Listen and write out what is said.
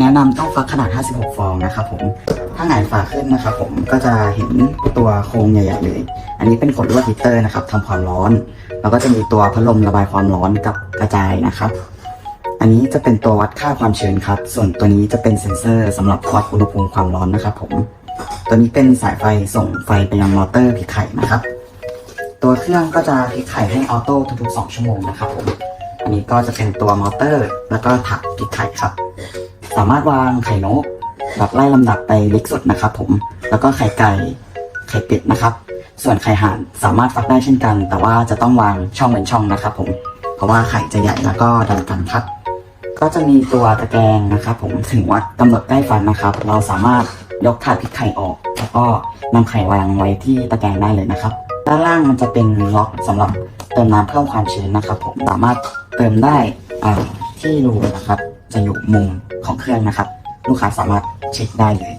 แนะนำต้องฟักขนาด 56 ฟองนะครับผม ถ้าหงายฝาขึ้นนะครับผมก็จะเห็นตัวโครงใหญ่ๆเลย อันนี้เป็นขดลวดฮีตเตอร์นะครับทำความร้อน แล้วก็จะมีตัวพัดลมระบายความร้อนกับกระจายนะครับ อันนี้จะเป็นตัววัดค่าความชื้นครับ ส่วนตัวนี้จะเป็นเซ็นเซอร์สำหรับวัดอุณหภูมิความร้อนนะครับผม ตัวนี้เป็นสายไฟส่งไฟไปยังมอเตอร์พลิกไข่นะครับ ตัวเครื่องก็จะพลิกไข่ให้ออโต้ทุกๆ 2 ชั่วโมงนะครับผม อันนี้ก็จะเป็นตัวมอเตอร์ แล้วก็ถักพลิกไข่ครับ สามารถวางไข่นกแบบไล่ลำดับไปเล็กสุดนะครับผม แล้วก็ไข่ไก่ ไข่เป็ดนะครับ ส่วนไข่ห่านสามารถฟักได้เช่นกัน แต่ว่าจะต้องวางช่องเป็นช่องนะครับ ผม เพราะว่าไข่จะใหญ่แล้วก็ดันกันครับ ก็จะมีตัวตะแกรงนะครับผมถึงวัดกำหนดใกล้ฟันนะครับ เราสามารถยกถาดพิกไข่ออก แล้วก็นำไข่วางไว้ที่ตะแกรงได้เลยนะครับ ด้านล่างมันจะเป็นล็อกสำหรับเติมน้ำเพิ่มความชื้นนะครับ ผมสามารถเติมได้ที่รูนะครับ จะอยู่มุมของเครื่องนะครับ ลูกค้าสามารถเช็คได้เลย